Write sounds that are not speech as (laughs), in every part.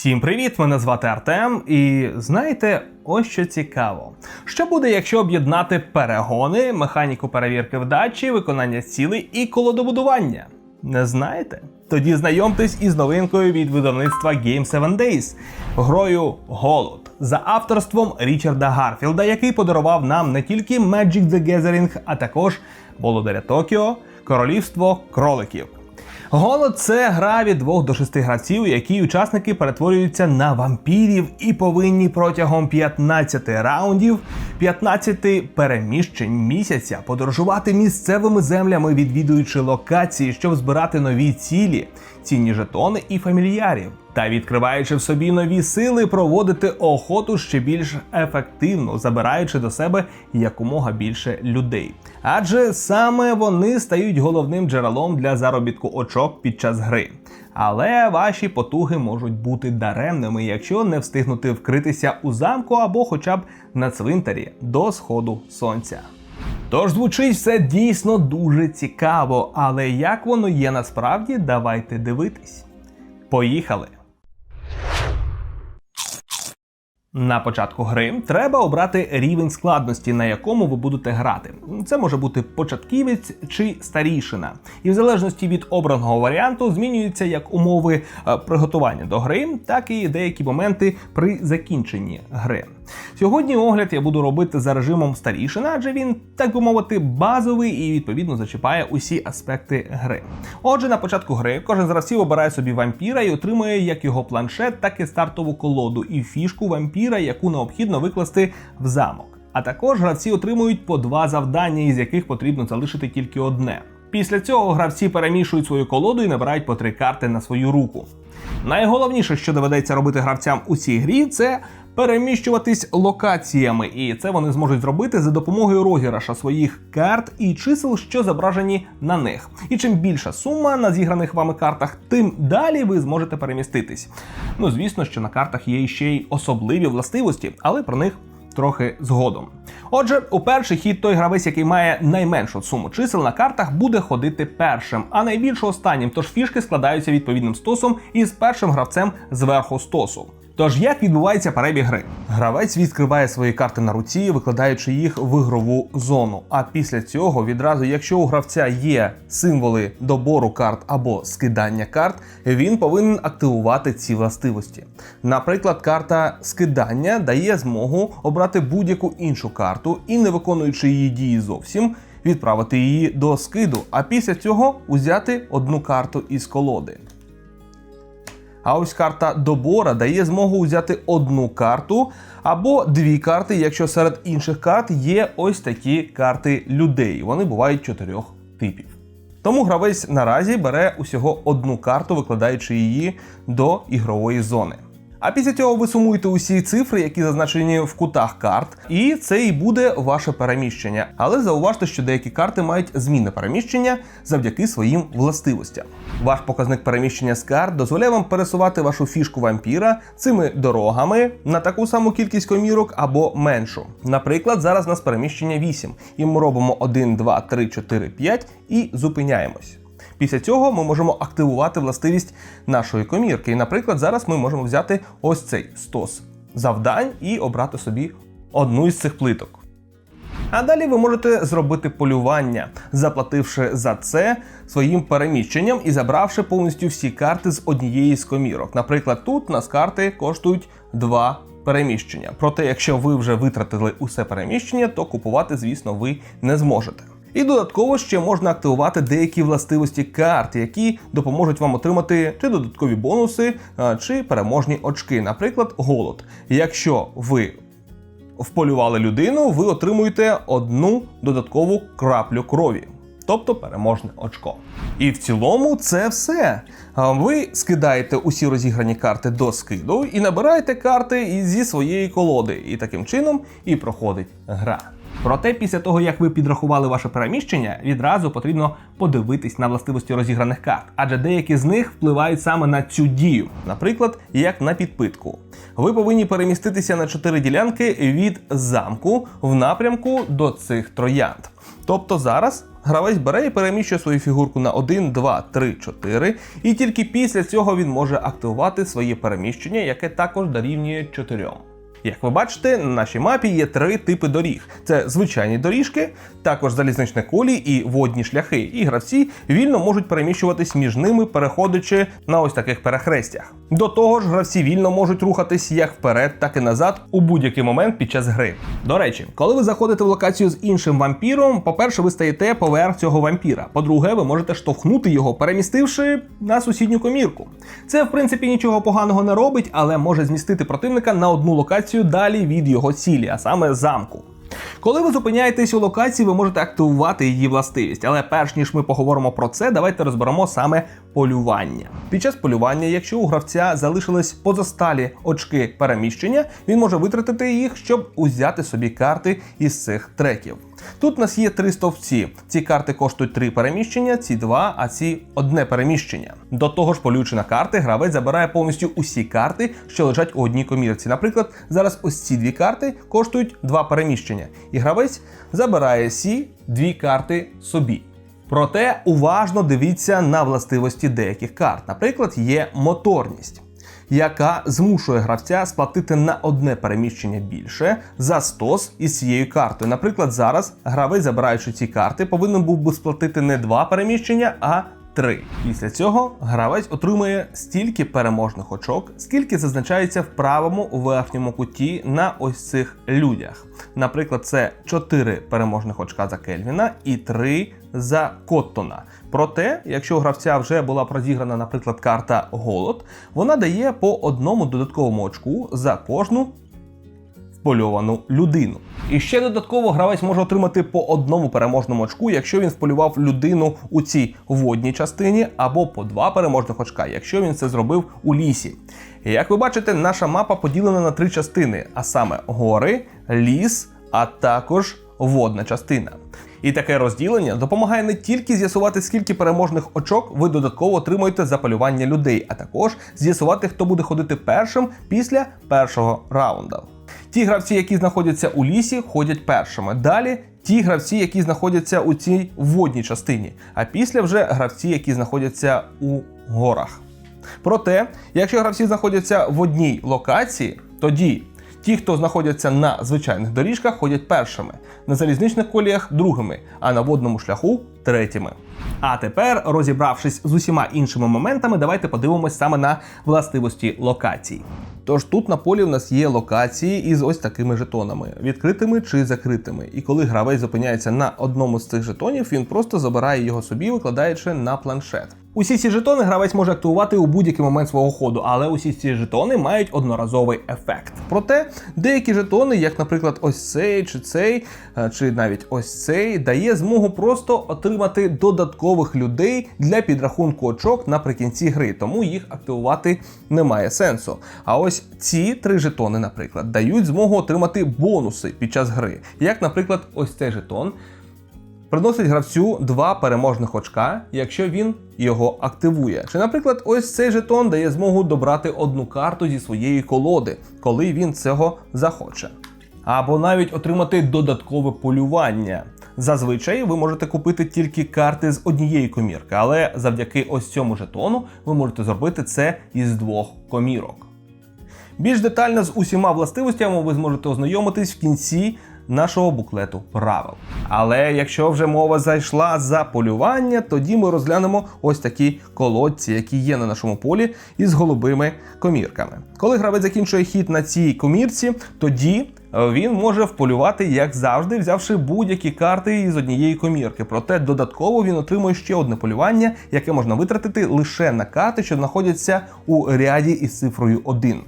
Всім привіт! Мене звати Артем. І знаєте, ось що цікаво. Що буде, якщо об'єднати перегони, механіку перевірки вдачі, виконання цілей і колодобудування? Не знаєте? Тоді знайомтесь із новинкою від видавництва Game 7 Days грою Голод за авторством Річарда Гарфілда, який подарував нам не тільки Magic the Gathering, а також Володаря Токіо, Королівство кроликів. Голод це гра від 2 до 6 гравців, які учасники перетворюються на вампірів і повинні протягом 15 раундів, 15 переміщень місяця подорожувати місцевими землями, відвідуючи локації, щоб збирати нові цілі, цінні жетони і фамільярів. Та відкриваючи в собі нові сили, проводити охоту ще більш ефективно, забираючи до себе якомога більше людей. Адже саме вони стають головним джерелом для заробітку очок під час гри. Але ваші потуги можуть бути даремними, якщо не встигнути вкритися у замку або хоча б на цвинтарі до сходу сонця. Тож звучить все дійсно дуже цікаво, але як воно є насправді, давайте дивитись. Поїхали! На початку гри треба обрати рівень складності, на якому ви будете грати. Це може бути початківець чи старішина, і в залежності від обраного варіанту змінюються як умови е, приготування до гри, так і деякі моменти при закінченні гри. Сьогодні огляд я буду робити за режимом старішина, адже він, так би мовити, базовий і відповідно зачіпає усі аспекти гри. Отже, на початку гри кожен з гравців обирає собі вампіра і отримує як його планшет, так і стартову колоду і фішку вампіра, яку необхідно викласти в замок. А також гравці отримують по два завдання, із яких потрібно залишити тільки одне. Після цього гравці перемішують свою колоду і набирають по три карти на свою руку. Найголовніше, що доведеться робити гравцям у цій грі, це переміщуватись локаціями, і це вони зможуть зробити за допомогою розіграша своїх карт і чисел, що зображені на них. І чим більша сума на зіграних вами картах, тим далі ви зможете переміститись. Ну звісно, що на картах є ще й особливі властивості, але про них трохи згодом. Отже, у перший хід той гравець, який має найменшу суму чисел на картах, буде ходити першим, а найбільше останнім. Тож фішки складаються відповідним стосом із першим гравцем зверху стосу. Тож як відбувається перебіг гри? Гравець відкриває свої карти на руці, викладаючи їх в ігрову зону. А після цього, відразу, якщо у гравця є символи добору карт або скидання карт, він повинен активувати ці властивості. Наприклад, карта скидання дає змогу обрати будь-яку іншу карту і, не виконуючи її дії зовсім, відправити її до скиду, а після цього узяти одну карту із колоди. А ось карта добора дає змогу взяти одну карту або дві карти, якщо серед інших карт є ось такі карти людей. Вони бувають чотирьох типів. Тому гравець наразі бере усього одну карту, викладаючи її до ігрової зони. А після цього ви сумуєте усі цифри, які зазначені в кутах карт, і це і буде ваше переміщення. Але зауважте, що деякі карти мають змінне переміщення завдяки своїм властивостям. Ваш показник переміщення з карт дозволяє вам пересувати вашу фішку вампіра цими дорогами на таку саму кількість комірок або меншу. Наприклад, зараз у нас переміщення 8, і ми робимо 1, 2, 3, 4, 5 і зупиняємось. Після цього ми можемо активувати властивість нашої комірки. І, наприклад, зараз ми можемо взяти ось цей стос завдань і обрати собі одну із цих плиток. А далі ви можете зробити полювання, заплативши за це своїм переміщенням і забравши повністю всі карти з однієї з комірок. Наприклад, тут нас карти коштують 2 переміщення. Проте, якщо ви вже витратили усе переміщення, то купувати, звісно, ви не зможете. І додатково ще можна активувати деякі властивості карт, які допоможуть вам отримати чи додаткові бонуси, чи переможні очки, наприклад, голод. Якщо ви вполювали людину, ви отримуєте одну додаткову краплю крові. Тобто переможне очко. І в цілому це все. Ви скидаєте усі розіграні карти до скиду і набираєте карти зі своєї колоди. І таким чином і проходить гра. Проте, після того як ви підрахували ваше переміщення, відразу потрібно подивитись на властивості розіграних карт, адже деякі з них впливають саме на цю дію, наприклад, як на підпитку. Ви повинні переміститися на 4 ділянки від замку в напрямку до цих троянд. Тобто зараз гравець бере і переміщує свою фігурку на 1, 2, 3, 4, і тільки після цього він може активувати своє переміщення, яке також дорівнює 4. Як ви бачите, на нашій мапі є три типи доріг: це звичайні доріжки, також залізничні колії і водні шляхи. І гравці вільно можуть переміщуватись між ними, переходячи на ось таких перехрестях. До того ж, гравці вільно можуть рухатись як вперед, так і назад у будь-який момент під час гри. До речі, коли ви заходите в локацію з іншим вампіром, по-перше, ви стаєте поверх цього вампіра. По-друге, ви можете штовхнути його, перемістивши на сусідню комірку. Це в принципі нічого поганого не робить, але може змістити противника на одну локацію далі від його цілі, а саме замку. Коли ви зупиняєтесь у локації, ви можете активувати її властивість. Але перш ніж ми поговоримо про це, давайте розберемо саме полювання. Під час полювання, якщо у гравця залишились позасталі очки переміщення, він може витратити їх, щоб узяти собі карти із цих треків. Тут у нас є три стовпці. Ці карти коштують три переміщення, ці два, а ці одне переміщення. До того ж, полюючи на карти, гравець забирає повністю усі карти, що лежать у одній комірці. Наприклад, зараз ось ці дві карти коштують два переміщення, і гравець забирає ці дві карти собі. Проте уважно дивіться на властивості деяких карт. Наприклад, є моторність, яка змушує гравця сплатити на одне переміщення більше за стос із цією картою. Наприклад, зараз гравець, забираючи ці карти, повинен був би сплатити не два переміщення, а 3. Після цього гравець отримує стільки переможних очок, скільки зазначається в правому верхньому куті на ось цих людях. Наприклад, це 4 переможних очка за Кельвіна і 3 за Коттона. Проте, якщо у гравця вже була розіграна, наприклад, карта Голод, вона дає по одному додатковому очку за кожну впольовану людину. І ще додатково гравець може отримати по одному переможному очку, якщо він вполював людину у цій водній частині, або по два переможних очка, якщо він це зробив у лісі. Як ви бачите, наша мапа поділена на три частини: а саме гори, ліс, а також водна частина. І таке розділення допомагає не тільки з'ясувати, скільки переможних очок ви додатково отримуєте за полювання людей, а також з'ясувати, хто буде ходити першим після першого раунду. Ті гравці, які знаходяться у лісі, ходять першими. Далі ті гравці, які знаходяться у цій водній частині, а після вже гравці, які знаходяться у горах. Проте, якщо гравці знаходяться в одній локації, тоді ті, хто знаходяться на звичайних доріжках, ходять першими, на залізничних коліях другими, а на водному шляху третіми. А тепер, розібравшись з усіма іншими моментами, давайте подивимось саме на властивості локацій. Тож тут на полі в нас є локації із ось такими жетонами, відкритими чи закритими. І коли гравець зупиняється на одному з цих жетонів, він просто забирає його собі, викладаючи на планшет. Усі ці жетони гравець може активувати у будь-який момент свого ходу, але усі ці жетони мають одноразовий ефект. Проте деякі жетони, як, наприклад, ось цей чи цей, е, чи навіть ось цей, дає змогу просто отримати додаткових людей для підрахунку очок наприкінці гри, тому їх активувати немає сенсу. А ось ці три жетони, наприклад, дають змогу отримати бонуси під час гри, як, наприклад, ось цей жетон. Приносить гравцю два переможних очка, якщо він його активує. Чи, наприклад, ось цей жетон дає змогу добрати одну карту зі своєї колоди, коли він цього захоче. Або навіть отримати додаткове полювання. Зазвичай ви можете купити тільки карти з однієї комірки, але завдяки ось цьому жетону ви можете зробити це із двох комірок. Більш детально з усіма властивостями ви зможете ознайомитись в кінці нашого буклету правил. Але якщо вже мова зайшла за полювання, тоді ми розглянемо ось такі колодці, які є на нашому полі із голубими комірками. Коли гравець закінчує хід на цій комірці, тоді е, він може вполювати, як завжди, взявши будь-які карти із однієї комірки. Проте додатково він отримує ще одне полювання, яке можна витратити лише на карти, що знаходяться у ряді із цифрою 1.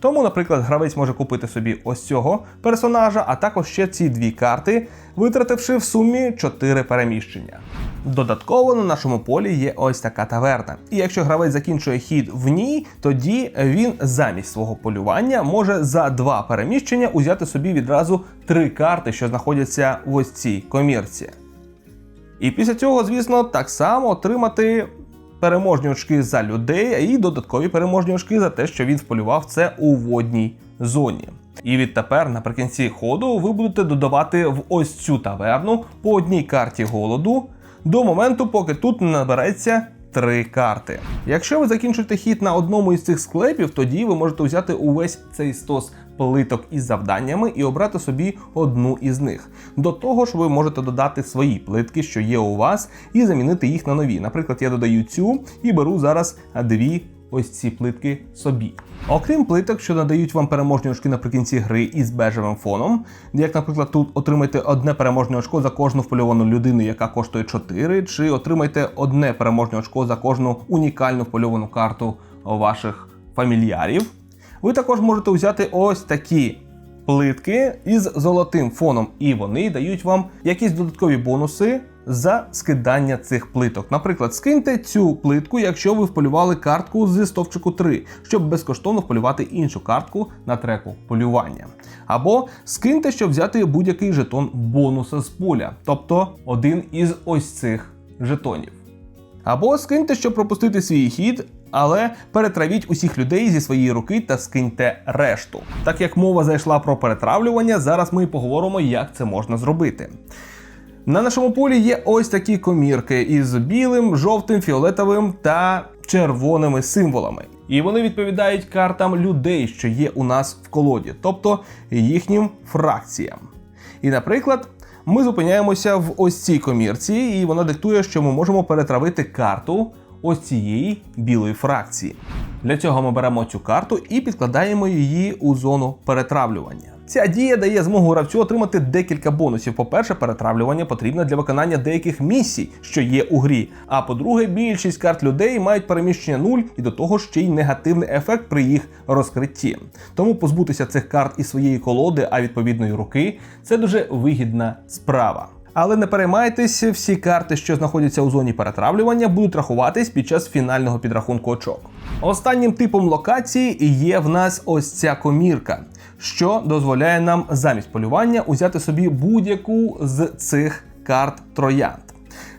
Тому, наприклад, гравець може купити собі ось цього персонажа, а також ще ці дві карти, витративши в сумі 4 переміщення. Додатково на нашому полі є ось така таверна. І якщо гравець закінчує хід в ній, тоді він замість свого полювання може за два переміщення узяти собі відразу три карти, що знаходяться в ось цій комірці. І після цього, звісно, так само отримати переможні очки за людей і додаткові переможні очки за те, що він вполював це у водній зоні. І відтепер, наприкінці ходу, ви будете додавати в ось цю таверну по одній карті голоду до моменту, поки тут не набереться три карти. Якщо ви закінчуєте хід на одному із цих склепів, тоді ви можете взяти увесь цей стос плиток із завданнями і обрати собі одну із них. До того ж, ви можете додати свої плитки, що є у вас, і замінити їх на нові. Наприклад, я додаю цю і беру зараз дві ось ці плитки собі. Окрім плиток, що надають вам переможні очки наприкінці гри із бежевим фоном, як, наприклад, тут отримайте одне переможне очко за кожну впольовану людину, яка коштує 4, чи отримайте одне переможне очко за кожну унікальну впольовану карту ваших фамільярів. Ви також можете взяти ось такі плитки із золотим фоном, і вони дають вам якісь додаткові бонуси за скидання цих плиток. Наприклад, скиньте цю плитку, якщо ви вполювали картку зі стовпчику 3, щоб безкоштовно вполювати іншу картку на треку полювання. Або скиньте, щоб взяти будь-який жетон бонуса з поля, тобто один із ось цих жетонів. Або скиньте, щоб пропустити свій хід, але перетравіть усіх людей зі своєї руки та скиньте решту. Так як мова зайшла про перетравлювання, зараз ми поговоримо, як це можна зробити. На нашому полі є ось такі комірки із білим, жовтим, фіолетовим та червоними символами. І вони відповідають картам людей, що є у нас в колоді, тобто їхнім фракціям. І, наприклад, ми зупиняємося в ось цій комірці, і вона диктує, що ми можемо перетравити карту ось цієї білої фракції. Для цього ми беремо цю карту і підкладаємо її у зону перетравлювання. Ця дія дає змогу гравцю отримати декілька бонусів. По-перше, перетравлювання потрібне для виконання деяких місій, що є у грі. А по-друге, більшість карт людей мають переміщення 0 і до того ще й негативний ефект при їх розкритті. Тому позбутися цих карт із своєї колоди, а відповідної руки, це дуже вигідна справа. Але не переймайтесь, всі карти, що знаходяться у зоні перетравлювання, будуть рахуватись під час фінального підрахунку очок. Останнім типом локації є в нас ось ця комірка, що дозволяє нам замість полювання узяти собі будь-яку з цих карт троянд.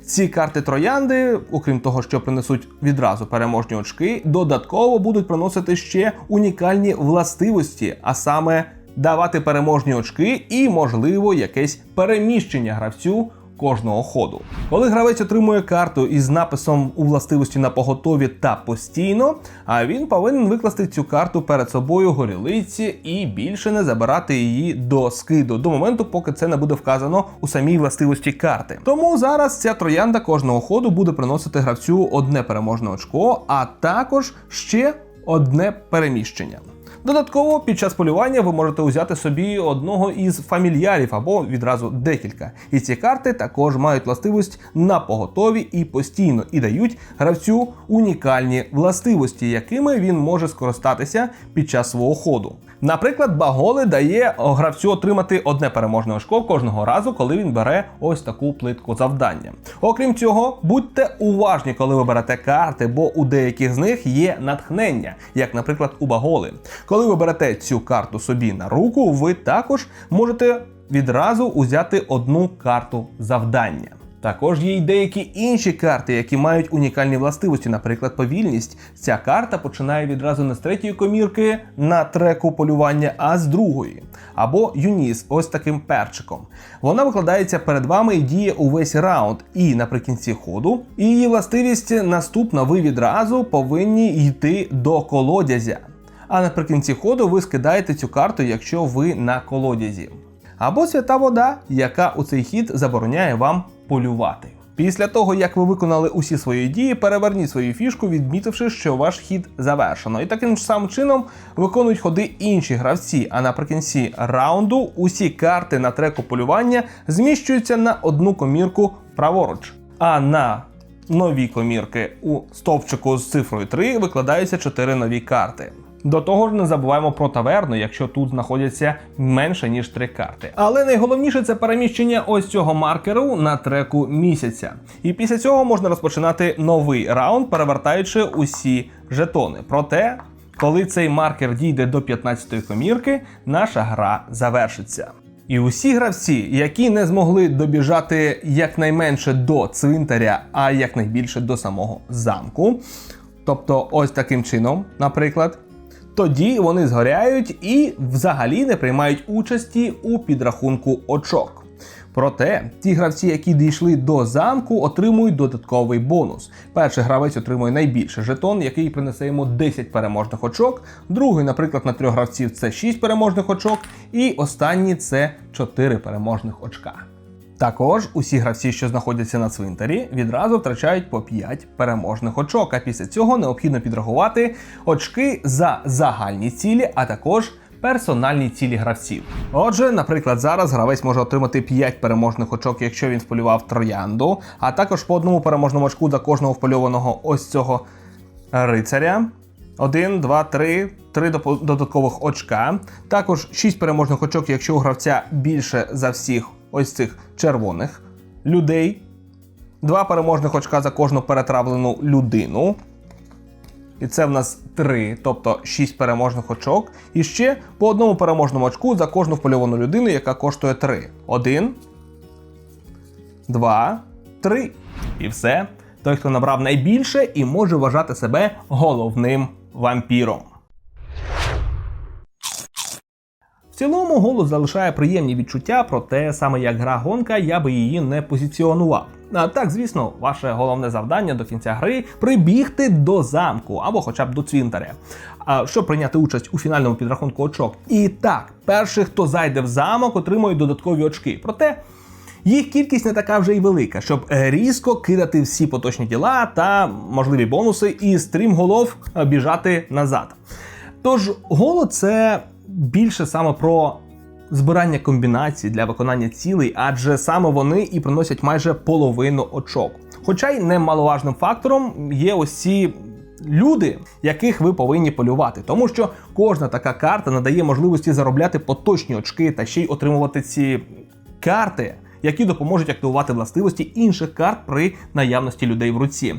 Ці карти троянди, окрім того, що принесуть відразу переможні очки, додатково будуть приносити ще унікальні властивості, а саме давати переможні очки і, можливо, якесь переміщення гравцю кожного ходу. Коли гравець отримує карту із написом у властивості на поготові та постійно, а він повинен викласти цю карту перед собою горілиці і більше не забирати її до скиду до моменту, поки це не буде вказано у самій властивості карти. Тому зараз ця троянда кожного ходу буде приносити гравцю одне переможне очко, а також ще одне переміщення. Додатково, під час полювання ви можете узяти собі одного із фамільярів або відразу декілька. І ці карти також мають властивість на поготові і постійно і дають гравцю унікальні властивості, якими він може скористатися під час свого ходу. Наприклад, Баголи дає гравцю отримати одне переможне очко кожного разу, коли він бере ось таку плитку завдання. Окрім цього, будьте уважні, коли ви берете карти, бо у деяких з них є натхнення, як, наприклад, у Баголи. Коли ви берете цю карту собі на руку, ви також можете відразу узяти одну карту завдання. Також є й деякі інші карти, які мають унікальні властивості, наприклад, повільність. Ця карта починає відразу не з третьої комірки на треку полювання, а з другої. Або Юніс, ось таким перчиком. Вона викладається перед вами і діє увесь раунд, і наприкінці ходу. І її властивість наступна: ви відразу повинні йти до колодязя. А наприкінці ходу ви скидаєте цю карту, якщо ви на колодязі. Або свята вода, яка у цей хід забороняє вам полювати. Після того, як ви виконали усі свої дії, переверніть свою фішку, відмітивши, що ваш хід завершено. І таким ж самим чином виконують ходи інші гравці. А наприкінці раунду усі карти на треку полювання зміщуються на одну комірку праворуч. А на нові комірки у стовпчику з цифрою 3 викладаються 4 нові карти. До того ж, не забуваємо про таверну, якщо тут знаходяться менше ніж три карти. Але найголовніше це переміщення ось цього маркеру на треку місяця. І після цього можна розпочинати новий раунд, перевертаючи усі жетони. Проте, коли цей маркер дійде до 15-ї комірки, наша гра завершиться. І усі гравці, які не змогли добіжати якнайменше до цвинтаря, а якнайбільше до самого замку, тобто ось таким чином, наприклад, тоді вони згоряють і взагалі не приймають участі у підрахунку очок. Проте ті гравці, які дійшли до замку, отримують додатковий бонус. Перший гравець отримує найбільший жетон, який принесе йому 10 переможних очок. Другий, наприклад, на трьох гравців це 6 переможних очок. І останній це 4 переможних очка. Також усі гравці, що знаходяться на цвинтарі, відразу втрачають по 5 переможних очок. А після цього необхідно підрахувати очки за загальні цілі, а також персональні цілі гравців. Отже, наприклад, зараз гравець може отримати 5 переможних очок, якщо він вполював троянду, а також по одному переможному очку за кожного впольованого ось цього рицаря. 1, 2, 3, 3 допо- додаткових очка. Також 6 переможних очок, якщо у гравця більше за всіх ось цих червоних людей. 2 переможних очка за кожну перетравлену людину. І це в нас 3, тобто 6 переможних очок. І ще по одному переможному очку за кожну впольовану людину, яка коштує 3. 1, 2, 3. І все. Той, хто набрав найбільше і може вважати себе головним вампіром. Цілому голос залишає приємні відчуття, проте саме як гра гонка я би її не позиціонував. А так, звісно, ваше головне завдання до кінця гри прибігти до замку або хоча б до цвинтаря, а, щоб прийняти участь у фінальному підрахунку очок. І так, перший, хто зайде в замок, отримує додаткові очки. Проте їх кількість не така вже й велика, щоб е, різко кидати всі поточні діла та можливі бонуси і стрімголов е, біжати назад. Тож голод це більше саме про збирання комбінацій для виконання цілей, адже саме вони і приносять майже половину очок. Хоча й немаловажним фактором є ось ці люди, яких ви повинні полювати, тому що кожна така карта надає можливості заробляти поточні очки та ще й отримувати ці карти. Які допоможуть активувати властивості інших карт при наявності людей в руці.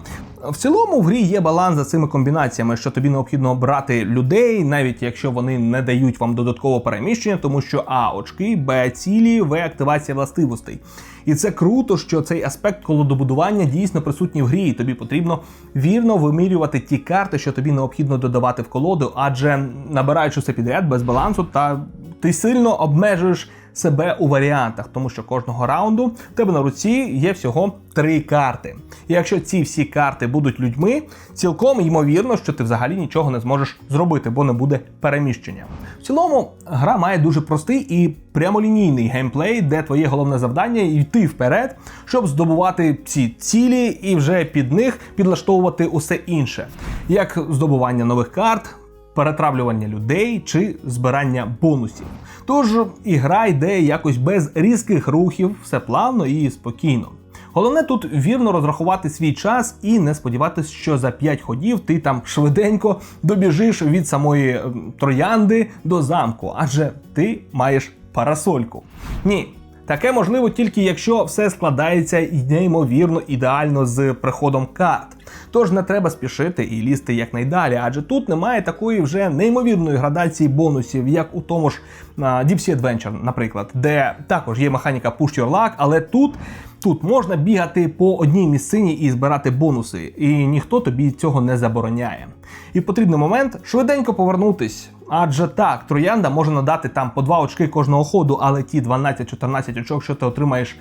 В цілому в грі є баланс за цими комбінаціями, що тобі необхідно брати людей, навіть якщо вони не дають вам додаткового переміщення, тому що А очки, Б цілі, В активація властивостей. І це круто, що цей аспект колодобудування дійсно присутній в грі, і тобі потрібно вірно вимірювати ті карти, що тобі необхідно додавати в колоду, адже набираючи все підряд без балансу, та ти сильно обмежуєш себе у варіантах, тому що кожного раунду в тебе на руці є всього три карти. І якщо ці всі карти будуть людьми, цілком ймовірно, що ти взагалі нічого не зможеш зробити, бо не буде переміщення. В цілому гра має дуже простий і прямолінійний геймплей, де твоє головне завдання йти вперед, щоб здобувати ці цілі і вже під них підлаштовувати усе інше, як здобування нових карт перетравлювання людей чи збирання бонусів. Тож і гра йде якось без різких рухів, все плавно і спокійно. Головне тут вірно розрахувати свій час і не сподіватися, що за 5 ходів ти там швиденько добіжиш від самої ем, троянди до замку, адже ти маєш парасольку. Ні. Таке можливо тільки якщо все складається і неймовірно ідеально з приходом карт. Тож не треба спішити і лізти якнайдалі, адже тут немає такої вже неймовірної градації бонусів, як у тому ж Deep Sea Adventure, наприклад, де також є механіка Push Your Luck, але тут. Тут можна бігати по одній місцині і збирати бонуси, і ніхто тобі цього не забороняє. І в потрібний момент швиденько повернутись. Адже так, троянда може надати там по 2 очки кожного ходу, але ті 12-14 очок, що ти отримаєш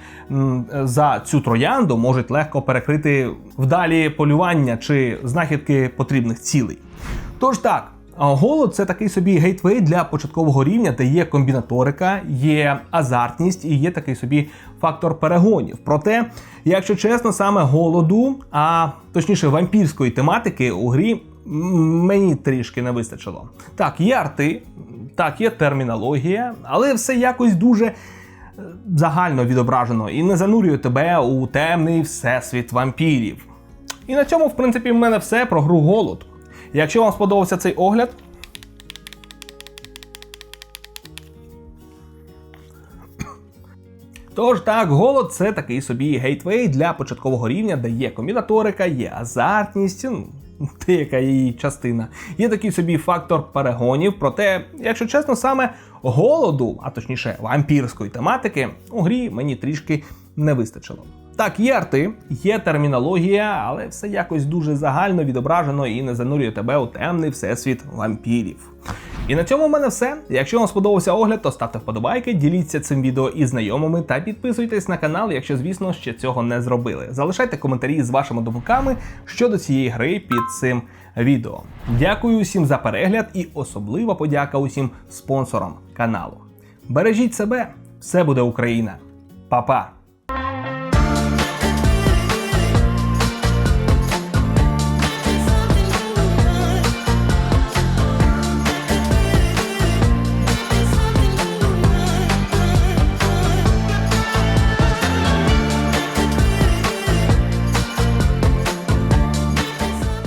за цю троянду, можуть легко перекрити вдалі полювання чи знахідки потрібних цілей. Тож так. Голод це такий собі гейтвей для початкового рівня, де є комбінаторика, є азартність і є такий собі фактор перегонів. Проте, якщо чесно, саме голоду, а точніше вампірської тематики у грі мені трішки не вистачило. Так, є арти, так, є термінологія, але все якось дуже е, загально відображено і не занурює тебе у темний всесвіт вампірів. І на цьому, в принципі, в мене все про гру голод. Якщо вам сподобався цей огляд. Тож так, голод це такий собі гейтвей для початкового рівня, де є комбінаторика, є азартність. Ну, (laughs) Деяка її частина. Є такий собі фактор перегонів. Проте, якщо чесно, саме голоду, а точніше вампірської тематики, у грі мені трішки не вистачило. Так, є арти, є термінологія, але все якось дуже загально відображено і не занурює тебе у темний всесвіт вампірів. І на цьому в мене все. Якщо вам сподобався огляд, то ставте вподобайки, діліться цим відео із знайомими та підписуйтесь на канал, якщо, звісно, ще цього не зробили. Залишайте коментарі з вашими думками щодо цієї гри під цим відео. Дякую усім за перегляд і особлива подяка усім спонсорам каналу. Бережіть себе, все буде Україна. Па-па!